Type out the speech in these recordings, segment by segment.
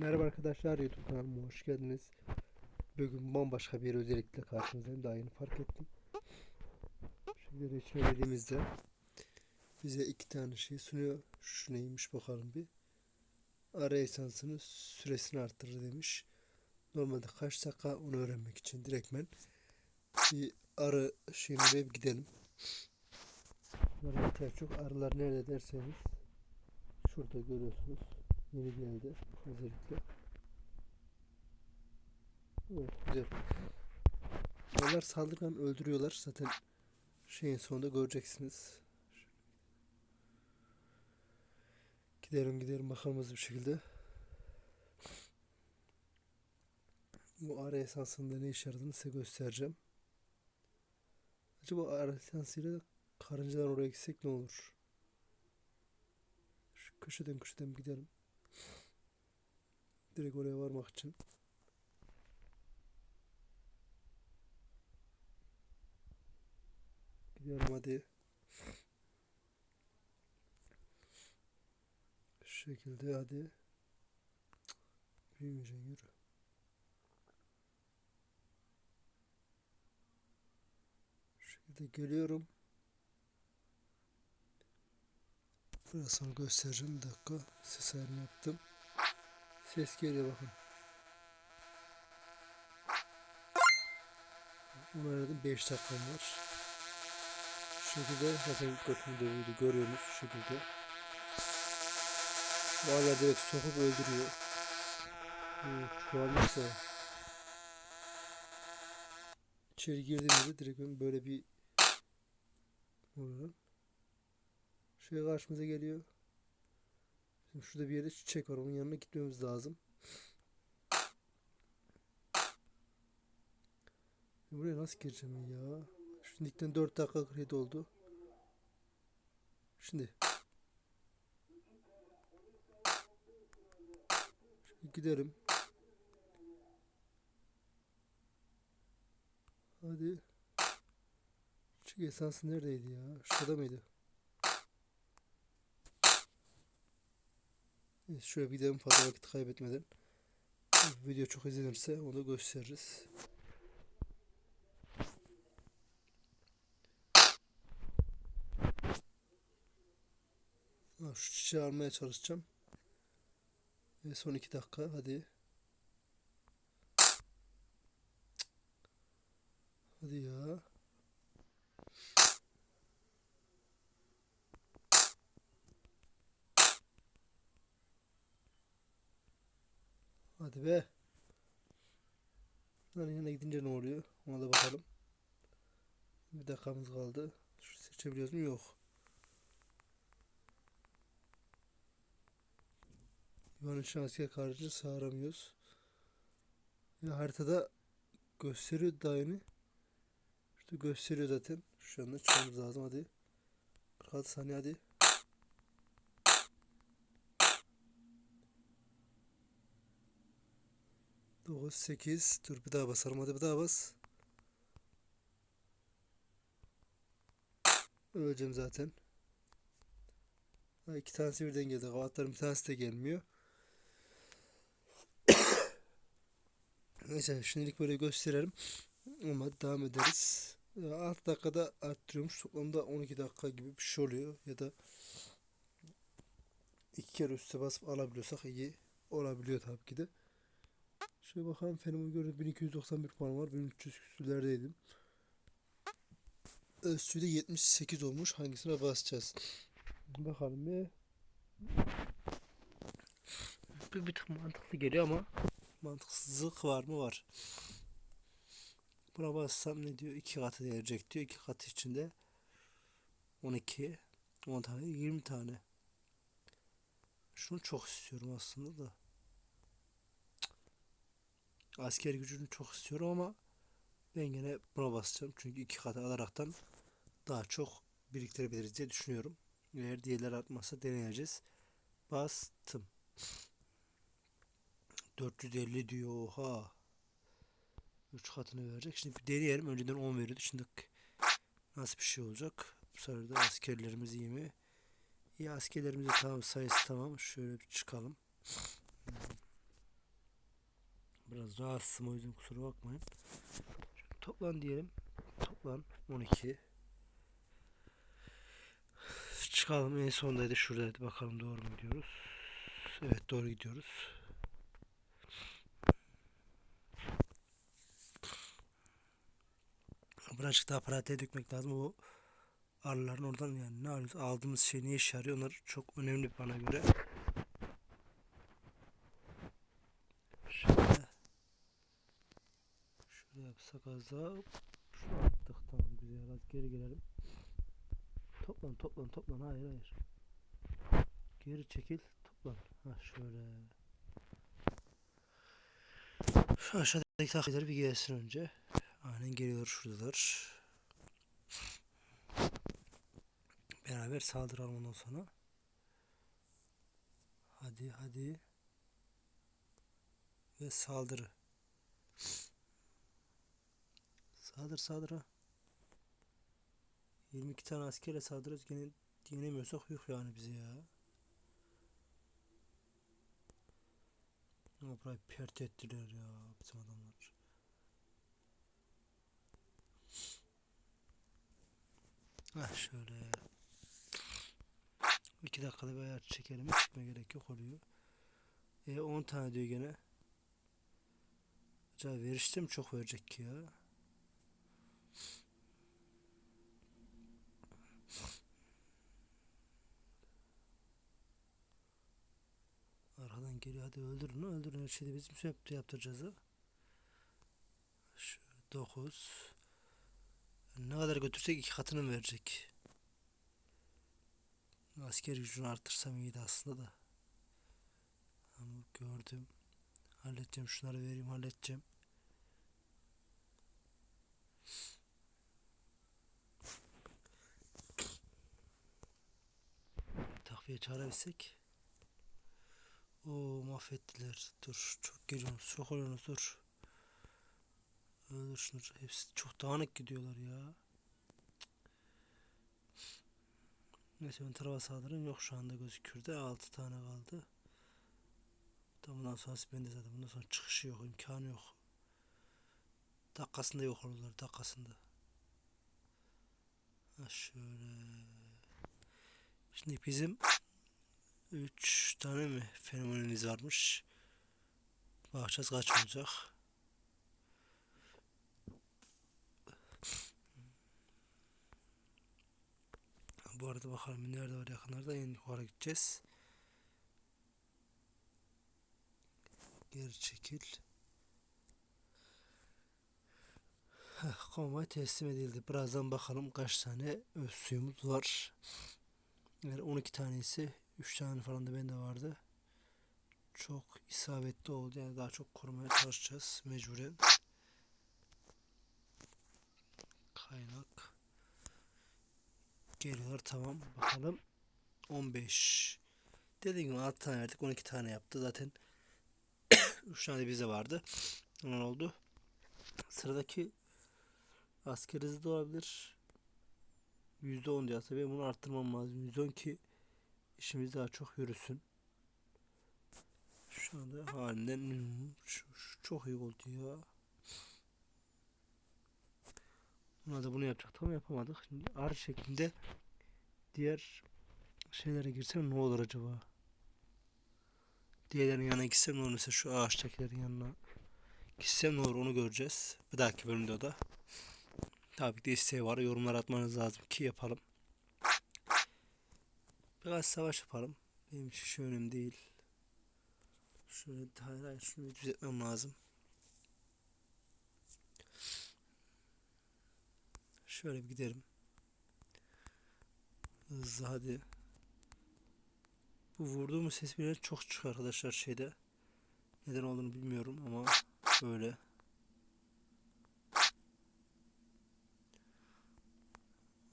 Merhaba arkadaşlar YouTube kanalıma hoş geldiniz. Bugün bambaşka bir özellikle karşınızdayım. Daha yeni fark ettim. Şimdi reçine dediğimizde bize iki tane şey sunuyor. Şu neymiş bakalım bir. Ara esansının süresini arttırır demiş. Normalde kaç dakika onu öğrenmek için direktmen bir arı şeyine bir gidelim. Bunlara ihtiyaç yok. Arılar nerede derseniz şurada görüyorsunuz. Yeni geldi özellikle. Evet, güzel. Onlar saldırgan öldürüyorlar. Zaten şeyin sonunda göreceksiniz. Gidelim gidelim bakalım bir şekilde. Bu ara esansında ne işe yaradığını size göstereceğim. Acaba ara esansıyla karıncadan oraya gitsek ne olur? Şu köşeden köşeden gidelim. Direkt oraya varmak için. Gidelim hadi. Şu şekilde hadi. Büyümeyeceksin yürü. Şu şekilde geliyorum. Biraz sonra göstereceğim. Bir dakika. Ses ayarını yaptım. Ses geliyor bakın. Bunu aradım 5 dakikam var. Şu şekilde zaten götümü dövüyordu görüyorsunuz şu şekilde. Valla direkt sokup öldürüyor. Evet, şu an mesela içeri girdiğimizde direkt böyle bir ne oluyor lan? Şey karşımıza geliyor. Şimdi şurada bir yerde çiçek var. Onun yanına gitmemiz lazım. Buraya nasıl gireceğim ya? Şimdilikten 4 dakika 47 oldu. Şimdi. Şimdi gidelim. Hadi. Şu esansı neredeydi ya? Şurada mıydı? Şöyle bir fazla vakit kaybetmeden. Video çok izlenirse onu gösteririz. Şu çiçeği almaya çalışacağım. Ve son iki dakika. Hadi ya. Hadi be. Bunların yanına gidince ne oluyor? Ona da bakalım. Bir dakikamız kaldı. Şu seçebiliyoruz mu? Yok. Yuvanın şansiye karşı sağıramıyoruz. Ya haritada gösteriyor daha yeni. İşte gösteriyor zaten. Şu anda çıkmamız lazım hadi. 46 saniye hadi. Dokuz, sekiz. Dur bir daha basalım. Hadi bir daha bas. Öleceğim zaten. Ha, iki tanesi birden geldi. Kavatların bir tanesi de gelmiyor. Neyse şimdilik böyle gösterelim. Ama devam ederiz. Ya, 6 dakikada arttırıyormuş. Toplamda 12 dakika gibi bir şey oluyor. Ya da iki kere üste basıp alabiliyorsak iyi olabiliyor tabii ki de. Şöyle bakalım fenomen gördüm 1291 puan var. 1300 küsürlerdeydim. Öztürk'de 78 olmuş. Hangisine basacağız? Bakalım bir. Bir, bir tık mantıklı geliyor ama mantıksızlık var mı? Var. Buna bassam ne diyor? 2 katı verecek diyor. 2 katı içinde 12 10 tane 20 tane. Şunu çok istiyorum aslında da. Asker gücünü çok istiyorum ama ben gene buna basacağım. Çünkü iki katı alaraktan daha çok biriktirebiliriz diye düşünüyorum. Eğer diğerleri artmazsa deneyeceğiz. Bastım. 450 diyor. Oha. 3 katını verecek. Şimdi bir deneyelim. Önceden 10 veriyordu. Şimdi nasıl bir şey olacak? Bu sefer de askerlerimiz iyi mi? İyi askerlerimiz de tamam sayısı tamam. Şöyle bir çıkalım. Biraz rahatsızım o yüzden kusura bakmayın. Toplan diyelim. Toplan 12. Çıkalım en sondaydı şuradaydı bakalım doğru mu gidiyoruz. Evet doğru gidiyoruz. Birazcık daha pratiğe dökmek lazım. O arıların oradan yani ne alıyoruz aldığımız şey ne işe yarıyor onlar çok önemli bana göre. Şöyle yapsak az daha. Şunu attık tamam güzel. Az geri gelelim. Toplan toplan toplan hayır hayır. Geri çekil toplan. Ha şöyle. Şu aşağıdaki takviyeleri bir gelsin önce. Aynen geliyor şuradalar. Beraber saldıralım ondan sonra. Hadi hadi. Ve saldırı. Saldır ha. 22 tane askerle saldırırız gene yenemiyorsak yok yani bizi ya. Ama burayı pert ettiler ya bizim adamlar. Hah şöyle. 2 dakikada bir ayar çekelim. Hiç çıkmaya gerek yok oluyor. E 10 tane diyor gene. Acaba verişte mi çok verecek ki ya? Geliyor hadi öldürün öldürün şeyi bizim yaptı yaptıracağız ha. Şu 9 ne kadar götürsek iki katını verecek? Asker gücünü artırsam iyiydi aslında da. Ama gördüm. Halledeceğim şunları vereyim halledeceğim. Takviye çağırabilsek. Oo mahvettiler. Dur çok geliyorsunuz çok oluyorsunuz dur. Öldür şunu. Hepsi çok dağınık gidiyorlar ya. Neyse ön tarafa saldırın yok şu anda gözüküyor da 6 tane kaldı. Tam bundan sonrası bende zaten. Bundan sonra çıkışı yok, imkanı yok. Dakikasında yok olurlar, dakikasında. Ha şöyle. Şimdi bizim 3 tane mi fenomenimiz varmış. Bakacağız kaç olacak. Bu arada bakalım nerede var yakınlarda en yukarı gideceğiz. Geri çekil. Heh, teslim edildi. Birazdan bakalım kaç tane öz suyumuz var. Eğer 12 tanesi 3 tane falan da bende vardı. Çok isabetli oldu. Yani daha çok korumaya çalışacağız mecburen. Kaynak. Geliyorlar tamam. Bakalım. 15. Dediğim gibi 6 tane verdik. 12 tane yaptı. Zaten 3 tane bize vardı. Onun oldu. Sıradaki asker hızı da olabilir. %10 diye aslında ben bunu arttırmam lazım. %10 ki işimiz daha çok yürüsün. Şu anda halinden çok iyi oldu ya. Buna da bunu yapacaktık ama yapamadık. Şimdi ar şeklinde diğer şeylere girsem ne olur acaba? Diğerlerin yanına gitsem ne olur mesela şu ağaçtakilerin yanına gitsem ne olur onu göreceğiz. Bir dahaki bölümde o da. Tabii ki de isteği var. Yorumlar atmanız lazım ki yapalım. Biraz savaş yapalım. Benim için şu önemli değil. Şöyle hayır hayır şunu düzeltmem lazım. Şöyle bir gidelim. Hızlı hadi. Bu vurduğumuz ses bile çok çıkıyor arkadaşlar şeyde. Neden olduğunu bilmiyorum ama böyle.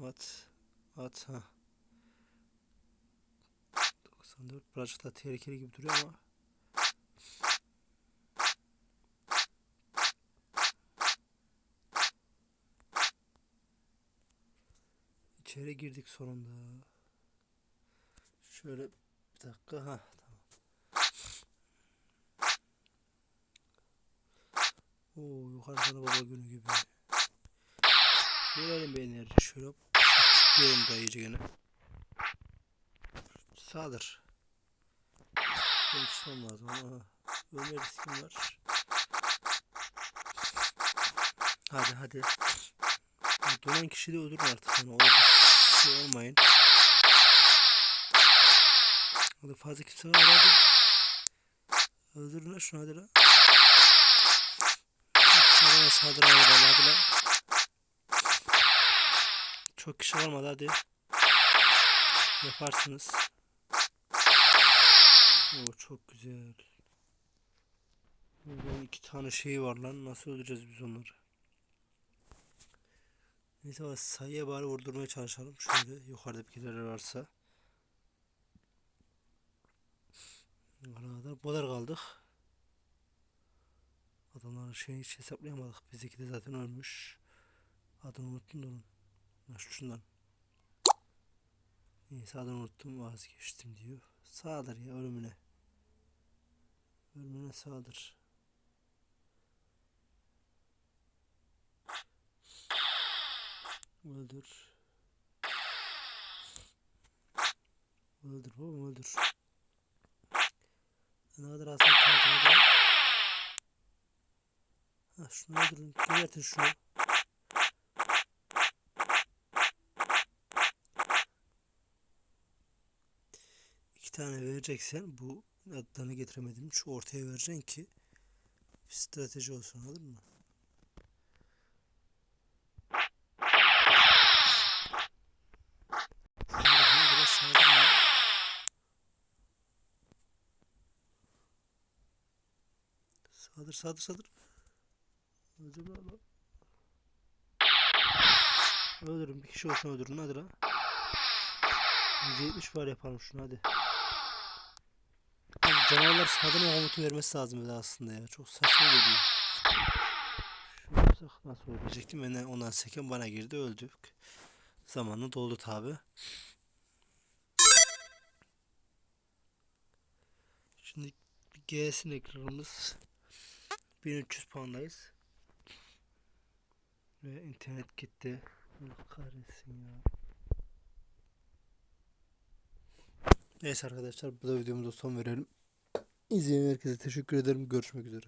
At. At ha. 94 birazcık da tehlikeli gibi duruyor ama İçeri girdik sonunda. Şöyle bir dakika ha tamam. Oo yukarı sana baba günü gibi. Verelim bir enerji şöyle. Diyelim da iyice gene. Sağdır. Tutmam lazım ama ölme riskim var. Hadi hadi. Donan kişi de öldürün artık yani. Orada şey olmayın. Hadi fazla kimse var hadi. Öldürün lan şunu hadi lan. Adama saldırma oradan hadi lan. Çok kişi kalmadı hadi. Yaparsınız. Oo çok güzel. Buradan iki tane şey var lan. Nasıl öldüreceğiz biz onları? Neyse bak sayıya bari vurdurmaya çalışalım. Şöyle yukarıda kere varsa. Ne kadar bu kadar kaldık. Adamların şeyini hiç hesaplayamadık. Bizdeki de zaten ölmüş. Adını unuttum da onun. Şundan. Neyse adını unuttum vazgeçtim diyor. Sağdır ya ölümüne. Ölümüne sağdır. Öldür. Öldür babam öldür. Ne kadar asıl kaldı. Ha şunu öldürün. Gebertin şunu. İki tane vereceksen bu adlarını getiremedim. Şu ortaya vereceksin ki bir strateji olsun anladın mı? Saldır saldır saldır. Acaba lan. Öldürün bir kişi olsun öldürün hadi lan. 170 var yapalım şunu hadi. Canavarlar saldırma komutu vermesi lazım aslında ya. Çok saçma geliyor. Şunu yapsak nasıl olur diyecektim. Ben ondan seken bana girdi öldük. Zamanı doldu tabi. Şimdi G'sin ekranımız 1300 puandayız. Ve internet gitti. Allah kahretsin ya. Neyse arkadaşlar bu da videomuza son verelim. İzleyen herkese teşekkür ederim. Görüşmek üzere.